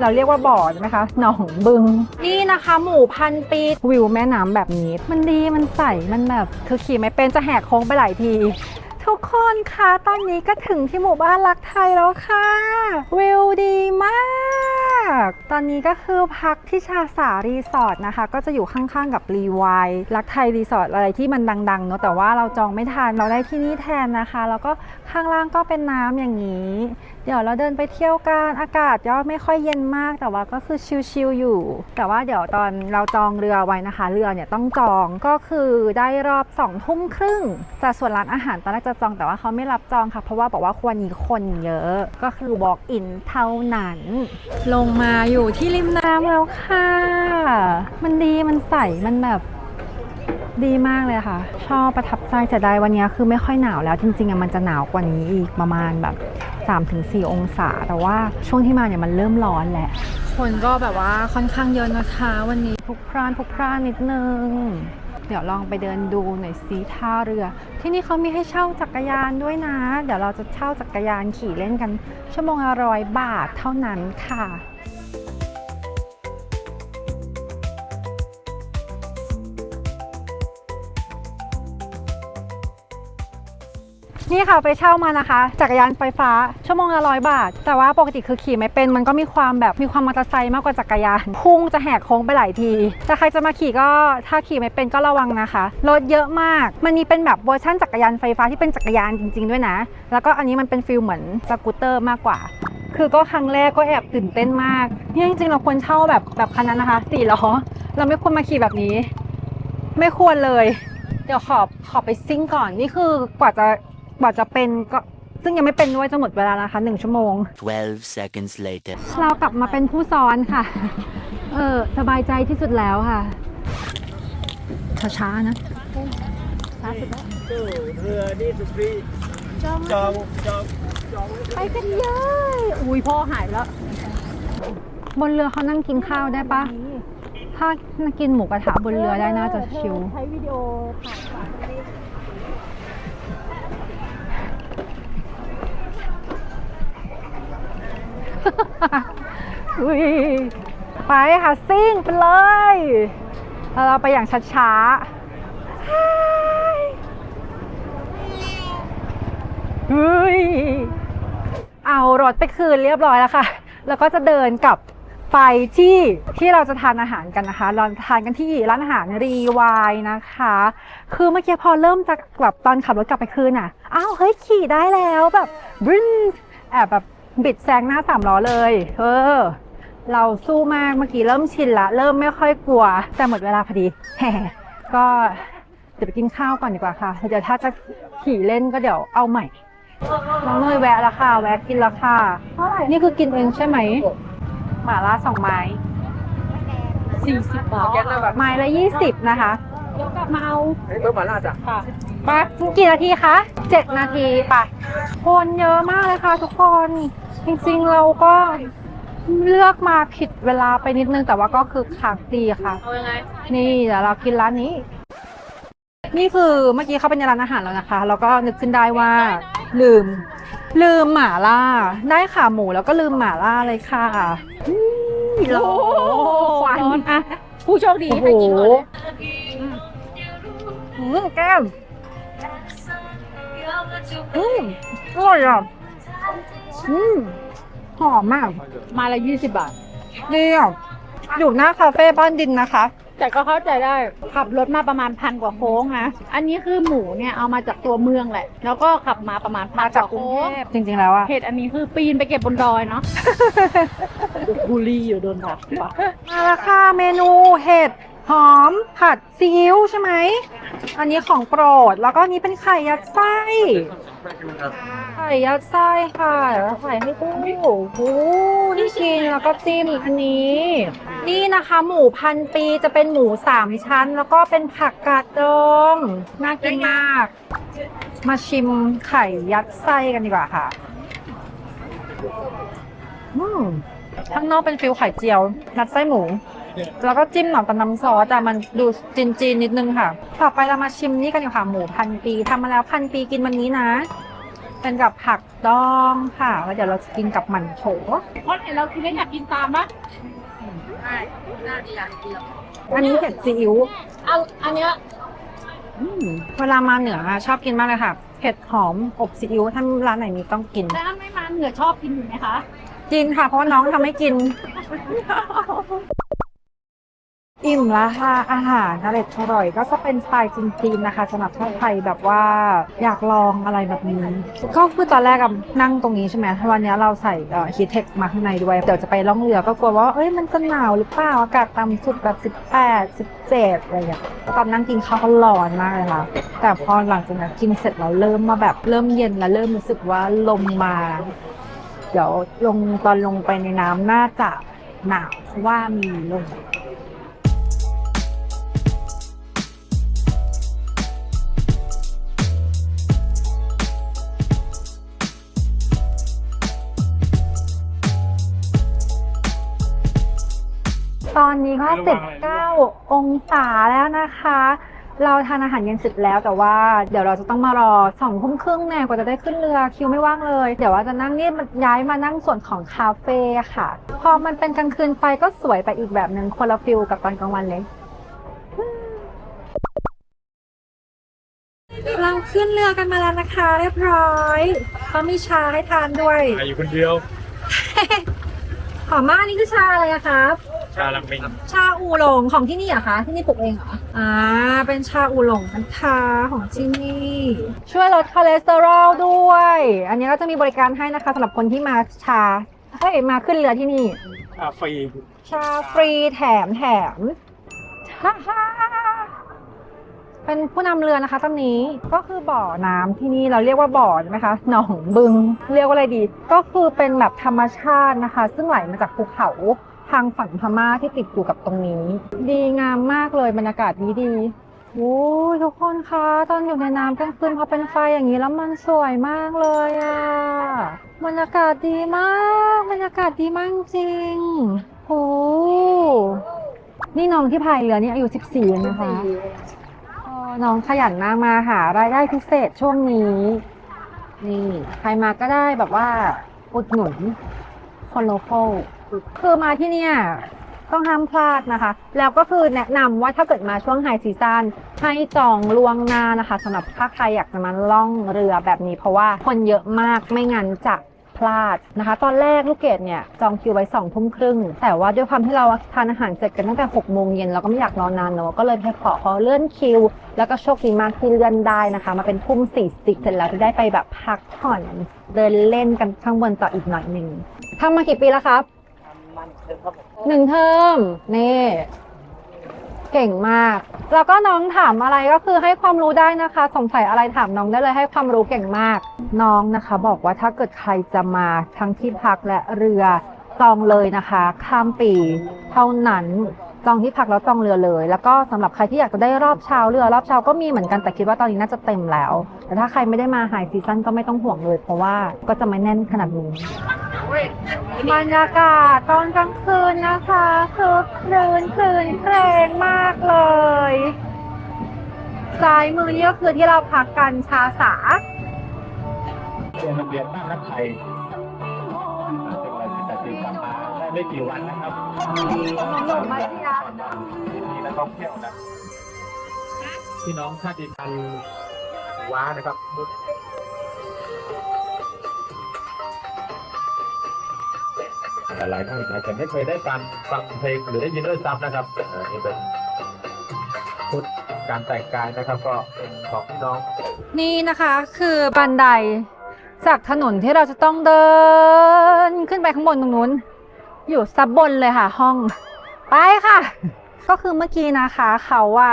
เราเรียกว่าบ่อใช่ไหมคะ หนองบึง นี่นะคะ หมูพันปีวิวแม่น้ำแบบนี้ มันดีมันใส มันแบบ คือขี่ไม่เป็นจะแหกโค้งไปหลายที ทุกคนคะตอนนี้ก็ถึงที่หมู่บ้านรักไทยแล้วค่ะ วิวดีมาก ตอนนี้ก็คือพักที่ชาสารีสอร์ทนะคะ ก็จะอยู่ข้างๆกับรีวายรักไทยรีสอร์ทอะไรที่มันดังๆเนอะแต่ว่าเราจองไม่ทันเราได้ที่นี่แทนนะคะ แล้วก็ข้างล่างก็เป็นน้ำอย่างนี้เดี๋ยวเราเดินไปเที่ยวกันอากาศยอไม่ค่อยเย็นมากแต่ว่าก็คือชิลๆอยู่ แต่ว่าเดี๋ยวตอนเราจองเรือไว้นะคะ เรือเนี่ยต้องจองก็คือได้รอบ2องทุ่มครึ่งแต่ส่วนร้านอาหารตอนแรกจะจองแต่ว่าเขาไม่รับจองค่ะ เพราะว่าบอกว่าควรมีคนเยอะก็คือ walk in เท่านั้น ลงมาอยู่ที่ริมน้ำแล้วค่ะ มันดีมันใสมันแบบ ดีมากเลยค่ะ ชอบประทับใจเสียดายวันนี้คือไม่ค่อยหนาวแล้ว จริงๆอะมันจะหนาวกว่านี้อีกประมาณแบบ 3-4 องศา แต่ว่าช่วงที่มาเนี่ยมันเริ่มร้อนแหละ คนก็แบบว่าค่อนข้างเยอะนะคะ วันนี้พลุกพล่านพลุกพล่านนิดนึง เดี๋ยวลองไปเดินดูหน่อยซีท่าเรือ ที่นี่เขามีให้เช่าจักรยานด้วยนะ เดี๋ยวเราจะเช่าจักรยานขี่เล่นกัน ชั่วโมงละร้อยบาทเท่านั้นค่ะ นี่ค่ะไปเช่ามานะคะ จักรยานไฟฟ้า ชั่วโมงละร้อยบาท แต่ว่าปกติคือขี่ไม่เป็น มันก็มีความแบบมีความมอเตอร์ไซค์มากกว่าจักรยาน พุ่งจะแหกโค้งไปหลายที แต่ใครจะมาขี่ก็ถ้าขี่ไม่เป็นก็ระวังนะคะรถเยอะมาก มันมีเป็นแบบเวอร์ชั่นจักรยานไฟฟ้าที่เป็นจักรยานจริง ๆ ด้วยนะ แล้วก็อันนี้มันเป็นฟิลเหมือนสกูตเตอร์มากกว่า คือก็ครั้งแรกก็แอบตื่นเต้นมากเนี่ยจริงๆเราควรเช่าแบบแบบคันนั้นนะคะสี่ล้อเราไม่ควรมาขี่แบบนี้ ไม่ควรเลย เดี๋ยวขอขอไปซิ่งก่อนนี่คือกว่าจะ กว่าจะเป็นก็ซึ่งยังไม่เป็นด้วยจะหมดเวลานะคะหนึ่งชั่วโมง 12 seconds later. เรากลับมาเป็นผู้ซ้อนค่ะ เออ สบายใจที่สุดแล้วค่ะ ช้าๆนะเรือนี่สุดฟรีจองจองจองไปกันเยอะอุ้ยพ่อหายแล้ว บนเรือเขานั่งกินข้าวได้ปะถ้ากินหมูกระทะบนเรือได้น่าจะชิลใช้วิดีโอถ่าย อุ้ยไปค่ะซิ่งไปเลยแล้วเราไปอย่างช้าๆเฮ้ยเอารถไปคืนเรียบร้อยแล้วค่ะ แล้วก็จะเดินกลับไปที่ที่เราจะทานอาหารกันนะคะ เราทานกันที่ร้านอาหารรีวายนะคะ คือเมื่อกี้พอเริ่มจะกลับตอนขับรถกลับไปคืนอะ อ้าว เฮ้ย ขี่ได้แล้วแบบบริ้นแอบแบบ บิดแซงหน้าสามล้อเลย เออ เราสู้มากเมื่อกี้เริ่มชินละ เริ่มไม่ค่อยกลัว แต่หมดเวลาพอดีแหมก็เดี๋ยวไปกินข้าวก่อนดีกว่าค่ะ เดี๋ยวถ้าจะขี่เล่นก็เดี๋ยวเอาใหม่น้องเนยแวะละค่ะ แวะกินละค่ะ นี่คือกินเองใช่ไหม หม่าล่าสองไม้สี่สิบบาทไม้ละยี่สิบนะคะ เดี๋ยวกลับมาเอาเฮ้ยเบอร์หมาล่าจ้ะค่ะ ปะกี่นาทีคะเจ็ดนาทีปะคนเยอะมากเลยค่ะทุกคน จริงๆเราก็เลือกมาผิดเวลาไปนิดนึงแต่ว่าก็คือคักดีค่ะเอายังไงนี่เดี๋ยวเรากินร้านนี้ นี่คือเมื่อกี้เขาเป็นร้านอาหารแล้วนะคะ แล้วก็นึกขึ้นได้ว่าลืม ลืมหม่าล่า ได้ขาหมูแล้วก็ลืมหม่าล่าเลยค่ะอืมโอ้ควันร้อนอะผู้โชคดีโอ้โหไปกินก่อนเลยอืมแก้ม อืมอร่อยอะอืมหอมมากมาละยี่สิบบาท ดีอะอยู่หน้าคาเฟ่บ้านดินนะคะ แต่ก็เข้าใจได้ขับรถมาประมาณพันกว่าโค้งนะ อันนี้คือหมูเนี่ยเอามาจากตัวเมืองแหละ แล้วก็ขับมาประมาณพัมานกจากว่ากรุงโค้เทงพจริงๆแล้วอะเห็ดอันนี้คือปีนไปเก็บบนดอยเนาะบุรีอยู่โดนผักปะมาและค่ะเมนูเห็ด หอมผัดซีอิ๊วใช่ไหม อันนี้ของโปรด แล้วก็อันนี้เป็นไข่ยัดไส้ ไข่ยัดไส้ค่ะเดี๋ยวเราใส่ให้ดูโอ้โหนี่กินแล้วก็จิ้มอันนี้ นี่นะคะ หมูพันปีจะเป็นหมูสามชั้น แล้วก็เป็นผักกาดดองน่ากินมาก มาชิมไข่ยัดไส้กันดีกว่าค่ะอืมข้างนอกเป็นฟิลไข่เจียวยัดไส้หมู แล้วก็จิ้มหน่อมกับน้ำซอสแต่มันดูจีนๆนิดนึงค่ะ ต่อไปเรามาชิมนี่กันดีกว่าค่ะหมูพันปีทำมาแล้วพันปีกินวันนี้นะ เป็นกับผักดองค่ะแล้วเดี๋ยวเราจะกินกับหมั่นโถคนเห็นเราคิดว่าอยากกินตามปะอันนี้เผ็ดซีอิ๊วเอาอันเนี้ยอืมเวลามาเหนืออะชอบกินมากเลยค่ะเผ็ดหอมอบซีอิ๊วถ้าร้านไหนมีต้องกินแล้วถ้าไม่มาเหนือชอบกินอยู่ไหมคะกินค่ะเพราะว่าน้องทำให้กิน อิ่มแล้วค่ะอาหารอร่อยอร่อย ก็จะเป็นสไตล์จีนๆนะคะสำหรับถ้าใครแบบว่าอยากลองอะไรแบบนี้ ก็คือตอนแรกอะนั่งตรงนี้ใช่ไหมวันนี้เราใส่ฮีทเทคมาข้างในด้วย เดี๋ยวจะไปล่องเรือก็กลัวว่าเอ้ยมันจะหนาวหรือเปล่าอากาศต่ำสุดแบบ 18 17อะไรอย่างเงี้ยตอนนั่งกินข้าวก็ร้อนมากเลยค่ะแต่พอหลังจากนั้นกินเสร็จเราเริ่มมาแบบเริ่มเย็นแล้วเริ่มรู้สึกว่าลมมา เดี๋ยวลงตอนลงไปในน้ำน่าจะหนาวเพราะว่ามีลม ตอนนี้ก็19 องศาแล้วนะคะ เราทานอาหารเย็นเสร็จแล้วแต่ว่าเดี๋ยวเราจะต้องมารอสองทุ่มครึ่งแน่กว่าจะได้ขึ้นเรือคิวไม่ว่างเลย เดี๋ยวว่าจะนั่งนี่มันย้ายมานั่งส่วนของคาเฟ่ค่ะ พอมันเป็นกลางคืนไปก็สวยไปอีกแบบหนึ่งคนละฟิลกับตอนกลางวันเลย เราขึ้นเรือกันมาแล้วนะคะ เรียบร้อยเขามีชาให้ทานด้วย อยู่คนเดียวหอมมากนี่คือชาอะไรอะครับ ชาลังเมงชาอูหลงของที่นี่เหรอะคะ ที่นี่ปลูกเองเหรอ อ่า เป็นชาอูหลงนะคะของที่นี่ ช่วยลดคอเลสเตอรอลด้วย อันนี้ก็จะมีบริการให้นะคะสำหรับคนที่มาชาเฮ้ยมาขึ้นเรือที่นี่ ชาฟรีชาฟรีแถมแถมฮ่าฮ่าเป็นผู้นำเรือนะคะตอนนี้ก็คือบ่อน้ำที่นี่เราเรียกว่าบ่อใช่ไหมคะหนองบึง เรียกว่าอะไรดี ก็คือเป็นแบบธรรมชาตินะคะ ซึ่งไหลมาจากภูเขา ทางฝั่งพม่าที่ติดอยู่กับตรงนี้ ดีงามมากเลยบรรยากาศดีดีโอ้ยทุกคนคะตอนอยู่ในน้ำกลางคืนพอเป็นไฟอย่างนี้แล้วมันสวยมากเลยอะบรรยากาศดีมากบรรยากาศดีมากจริงโอ้นี่น้องที่พายเรือนี่อายุ 14 นะคะน้องขยันมากมาหารายได้พิเศษช่วงนี้ นี่ ใครมาก็ได้แบบว่าอุดหนุนคนโลคอล คือมาที่เนี่ยต้องห้ามพลาดนะคะ แล้วก็คือแนะนำว่าถ้าเกิดมาช่วงไฮซีซันให้จองล่วงหน้านะคะสำหรับถ้าใครอยากจะมาล่องเรือแบบนี้ เพราะว่าคนเยอะมากไม่งั้นจะพลาดนะคะ ตอนแรกลูกเกดเนี่ยจองคิวไว้สองทุ่มครึ่ง แต่ว่าด้วยความที่เราทานอาหารเสร็จกันตั้งแต่หกโมงเย็นเราก็ไม่อยากรอนานเนอะก็เลยไปขอเขาเลื่อนคิว แล้วก็โชคดีมากที่เลื่อนได้นะคะ มาเป็นทุ่มสี่สิบเสร็จแล้วได้ไปแบบพักผ่อนเดินเล่นกันข้างบนต่ออีกหน่อยหนึ่งทำมากี่ปีแล้วครับ หนึ่งเทอมนี่ เก่งมาก แล้วก็น้องถามอะไรก็คือให้ความรู้ได้นะคะ สงสัยอะไรถามน้องได้เลยให้ความรู้เก่งมาก น้องนะคะ บอกว่าถ้าเกิดใครจะมาทั้งที่พักและเรือจองเลยนะคะ ข้ามปีเท่านั้น จองที่พักแล้วจองเรือเลย แล้วก็สำหรับใครที่อยากจะได้รอบเช้าเรือรอบเช้าก็มีเหมือนกันแต่คิดว่าตอนนี้น่าจะเต็มแล้ว แต่ถ้าใครไม่ได้มาไฮซีซั่นก็ไม่ต้องห่วงเลย เพราะว่าก็จะไม่แน่นขนาดนี้บรรยากาศตอนกลางคืนนะคะคือคลืนคลืนเพลงมากเลยซ้ายมือนี่ก็คือที่เราพักกันชาสาเรียนโรงเรียนบ้านรักไทย ได้ไม่กี่วันนะครับหนุ่มมาที่ร้านมีนักท่องเที่ยวนะพี่น้องชาติพันธุ์ว้านะครับมุดแต่หลายท่านอาจจะไม่เคยได้ฟังฟังเพลงหรือได้ยินด้วยซ้ำนะครับอันนี้เป็นชุดการแต่งกายนะครับก็เป็นของพี่น้อง นี่นะคะคือบันไดจากถนนที่เราจะต้องเดินขึ้นไปข้างบนตรงนู้น อยู่ซับบนเลยค่ะ ห้อง ไปค่ะ ก็คือเมื่อกี้นะคะเขาว่า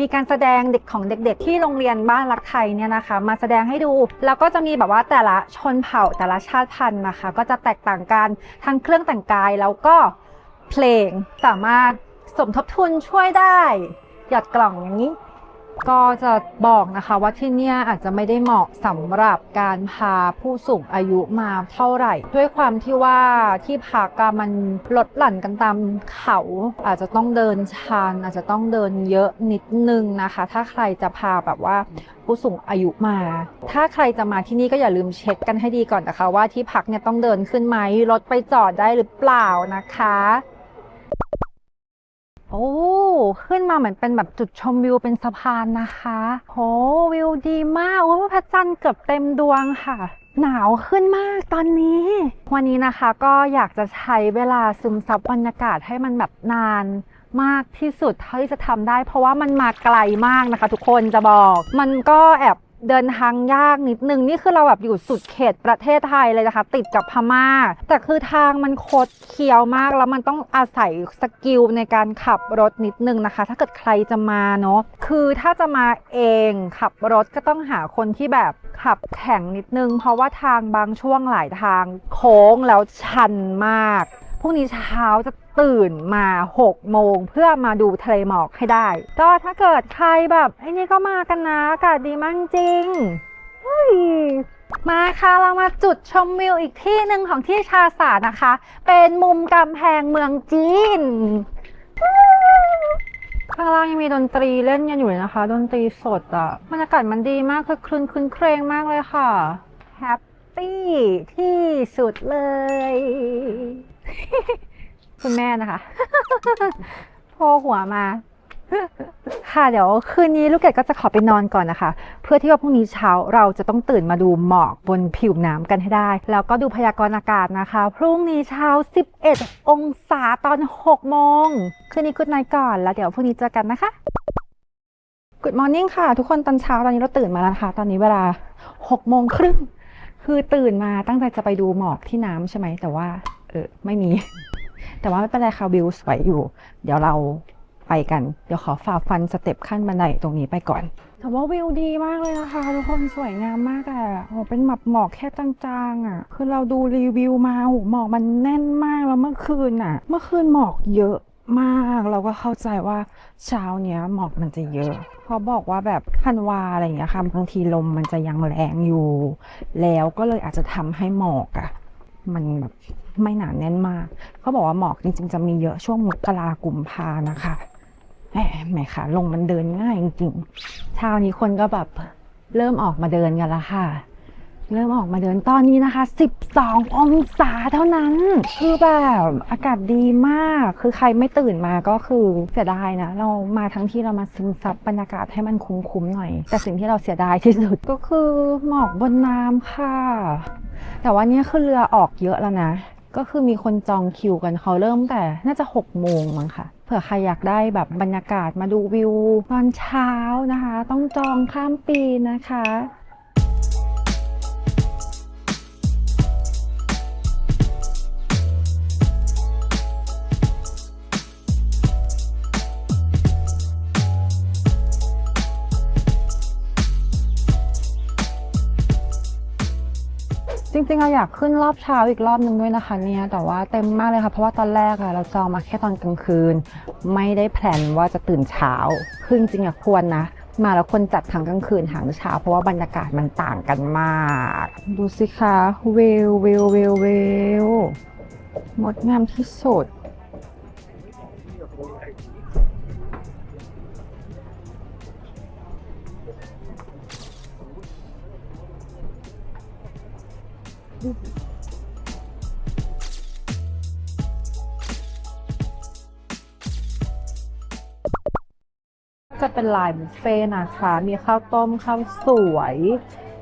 มีการแสดงเด็กของเด็กๆ ที่โรงเรียนบ้านรักไทยเนี่ยนะคะ มาแสดงให้ดู แล้วก็จะมีแบบว่าแต่ละชนเผ่าแต่ละชาติพันธุ์นะคะ ก็จะแตกต่างกันทั้งเครื่องแต่งกายแล้วก็เพลงสามารถสมทบทุนช่วยได้ หยอดกล่องอย่างนี้ ก็จะบอกนะคะว่าที่เนี่ยอาจจะไม่ได้เหมาะสำหรับการพาผู้สูงอายุมาเท่าไหร่ ด้วยความที่ว่าที่พักอะมันลดหลั่นกันตามเขาอาจจะต้องเดินชันอาจจะต้องเดินเยอะนิดนึงนะคะ ถ้าใครจะพาแบบว่าผู้สูงอายุมา ถ้าใครจะมาที่นี่ก็อย่าลืมเช็คกันให้ดีก่อนนะคะ ว่าที่พักเนี่ยต้องเดินขึ้นไหมรถไปจอดได้หรือเปล่านะคะ โอ้ ขึ้นมาเหมือนเป็นแบบจุดชมวิวเป็นสะพานนะคะ โหวิวดีมาก โอ้พระจันทร์เกือบเต็มดวงค่ะ หนาวขึ้นมากตอนนี้ วันนี้นะคะก็อยากจะใช้เวลาซึมซับบรรยากาศให้มันแบบนานมากที่สุดเท่าที่จะทำได้ เพราะว่ามันมาไกลมากนะคะ ทุกคนจะบอก มันก็แอบ เดินทางยากนิดนึง นี่คือเราแบบอยู่สุดเขตประเทศไทยเลยนะคะ ติดกับพม่า แต่คือทางมันโคดเคียวมาก แล้วมันต้องอาศัยสกิลในการขับรถนิดนึงนะคะ ถ้าเกิดใครจะมาเนาะคือถ้าจะมาเองขับรถก็ต้องหาคนที่แบบขับแข็งนิดนึง เพราะว่าทางบางช่วงหลายทางโค้งแล้วชันมาก พรุ่งนี้เช้าจะตื่นมา 6 โมงเพื่อมาดูทะเลหมอกให้ได้ ก็ถ้าเกิดใครแบบไอ้นี่ก็มากันนะอากาศดีมากจริงมาค่ะเรามาจุดชมวิวอีกที่หนึ่งของที่ชาสานะคะ เป็นมุมกำแพงเมืองจีนข้างล่างยังมีดนตรีเล่นกันอยู่เลยนะคะ ดนตรีสดอะบรรยากาศมันดีมากคือคลืนคลืนเครงมากเลยค่ะแฮปปี้ที่สุดเลย คุณแม่นะคะโผล่หัวมา ค่ะเดี๋ยวคืนนี้ลูกเกดก็จะขอไปนอนก่อนนะคะ เพื่อที่ว่าพรุ่งนี้เช้าเราจะต้องตื่นมาดูหมอกบนผิวน้ำกันให้ได้ แล้วก็ดูพยากรณ์อากาศนะคะ พรุ่งนี้เช้า 11 องศาตอน 6 โมง คืนนี้กุดไนก่อนแล้วเดี๋ยวพรุ่งนี้เจอกันนะคะ Good morning ค่ะ ทุกคนตอนเช้าตอนนี้เราตื่นมาแล้วนะคะ ตอนนี้เวลา6โมงครึ่งคือตื่นมาตั้งใจจะไปดูหมอกที่น้ำใช่ไหมแต่ว่า เออไม่มี แต่ว่าไม่เป็นไรค่ะวิวสวยอยู่ เดี๋ยวเราไปกัน เดี๋ยวขอฝ่าฟันสเต็ปขั้นบันไดตรงนี้ไปก่อน แต่ว่าวิวดีมากเลยนะคะทุกคนสวยงามมากอะโอ้เป็นหมับหมอกแค่จางๆอะคือเราดูรีวิวมาโอ้หมอกมันแน่นมากแล้วเมื่อคืนอะเมื่อคืนหมอกเยอะมากเราก็เข้าใจว่าเช้าเนี้ยหมอกมันจะเยอะเขาบอกว่าแบบธันวาอะไรอย่างเงี้ยค่ะบางทีลมมันจะยังแรงอยู่ แล้วก็เลยอาจจะทำให้หมอกอะ มันแบบไม่หนาแน่นมาก เขาบอกว่าหมอกจริง ๆ จะมีเยอะช่วงมกรากุมภานะคะแหมแหมค่ะ ลงมันเดินง่ายจริงๆเช้านี้คนก็แบบเริ่มออกมาเดินกันแล้วค่ะ เริ่มออกมาเดินตอนนี้นะคะ 12 องศาเท่านั้น คือแบบอากาศดีมาก คือใครไม่ตื่นมาก็คือเสียดายนะ เรามาทั้งที่เรามาซึมซับบรรยากาศให้มันคุ้มๆหน่อย แต่สิ่งที่เราเสียดายที่สุดก็คือหมอกบนน้ำค่ะ แต่ว่าเนี่ยคือเรือออกเยอะแล้วนะ ก็คือมีคนจองคิวกันเขาเริ่มแต่น่าจะ6โมงมั้งค่ะ เผื่อใครอยากได้แบบบรรยากาศมาดูวิวตอนเช้านะคะ ต้องจองข้ามปีนะคะ จริงๆเราอยากขึ้นรอบเช้าอีกรอบนึงด้วยนะคะเนี่ยแต่ว่าเต็มมากเลยค่ะ เพราะว่าตอนแรกอะเราจองมาแค่ตอนกลางคืน ไม่ได้แพลนว่าจะตื่นเช้าคือจริงๆอะควรนะ มาแล้วคนจัดทั้งกลางคืนทั้งเช้า เพราะว่าบรรยากาศมันต่างกันมาก ดูสิคะวิววิววิววิวงดงามที่สุด จะเป็นลายบุฟเฟ่นะคะ มีข้าวต้ม ข้าวสวย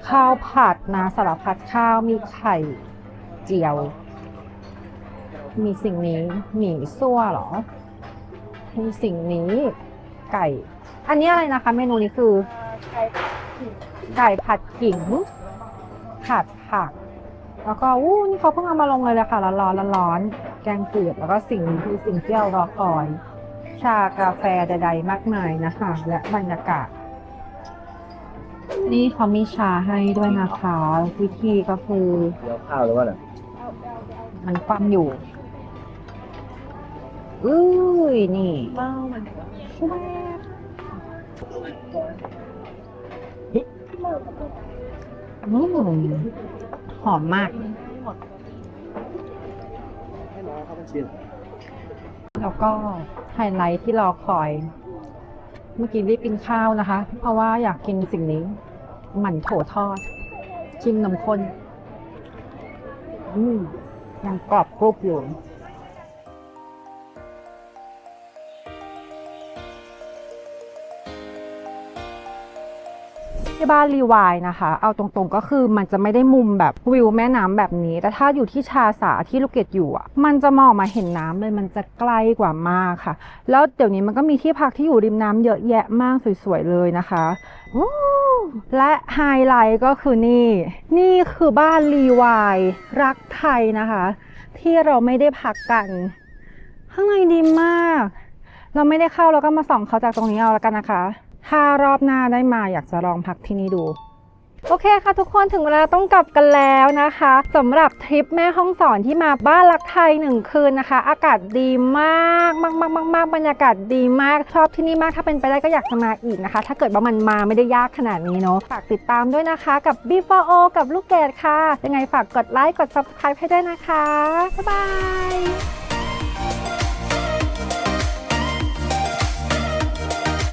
ข้าวผัดนะสารพัดข้าว มีไข่เจียว มีสิ่งนี้หมี่ซั่วเหรอ มีสิ่งนี้ไก่ อันนี้อะไรนะคะ เมนูนี้คือ ไก่ผัดขิงผัดผัก แล้วก็อู้นี่เขาเพิ่งเอามาลงเลยเลยค่ะร้อนๆร้อนๆแกงเผือกแล้วก็สิ่งนี้คือสิ่งที่เรารอคอย ชากาแฟใด ๆ มากมายนะคะ และบรรยากาศ นี่เขามีชาให้ด้วยนะคะ วิธีก็คือเดี๋ยวข้าวหรือว่าอะไรมันคว่ำอยู่อุ้ยนี่แวบอืมห อมมากแล้วก็ไฮไลท์ที่รอคอย เมื่อกี้รีบกินข้าวนะคะ เพราะว่าอยากกินสิ่งนี้ หมั่นโถทอดชิมน้ำข้นอืมยังกรอบกรุบอยู่ ที่บ้านรีวายนะคะ เอาตรงๆก็คือมันจะไม่ได้มุมแบบวิวแม่น้ำแบบนี้ แต่ถ้าอยู่ที่ชาสาที่ลูกเกดอยู่อะ มันจะมองมาเห็นน้ำเลยมันจะใกล้กว่ามากค่ะ แล้วเดี๋ยวนี้มันก็มีที่พักที่อยู่ริมน้ำเยอะแยะมากสวยๆเลยนะคะและไฮไลท์ก็คือนี่ นี่คือบ้านรีวายรักไทยนะคะ ที่เราไม่ได้พักกันข้างในดีมาก เราไม่ได้เข้าเราก็มาส่องเขาจากตรงนี้เอาแล้วกันนะคะ ถ้ารอบหน้าได้มาอยากจะลองพักที่นี่ดู โอเคค่ะทุกคนถึงเวลาต้องกลับกันแล้วนะคะสำหรับทริปแม่ห้องสอนที่มาบ้านรักไทยหนึ่งคืนนะคะ อากาศดีมากมากมากมากมากบรรยากาศดีมากชอบที่นี่มากถ้าเป็นไปได้ก็อยากจะมาอีกนะคะ ถ้าเกิดว่ามันมาไม่ได้ยากขนาดนี้เนาะฝากติดตามด้วยนะคะ กับ B4O กับลูกเกดค่ะ ยังไงฝากกดไลค์กด subscribe ให้ด้วยนะคะบ๊ายบาย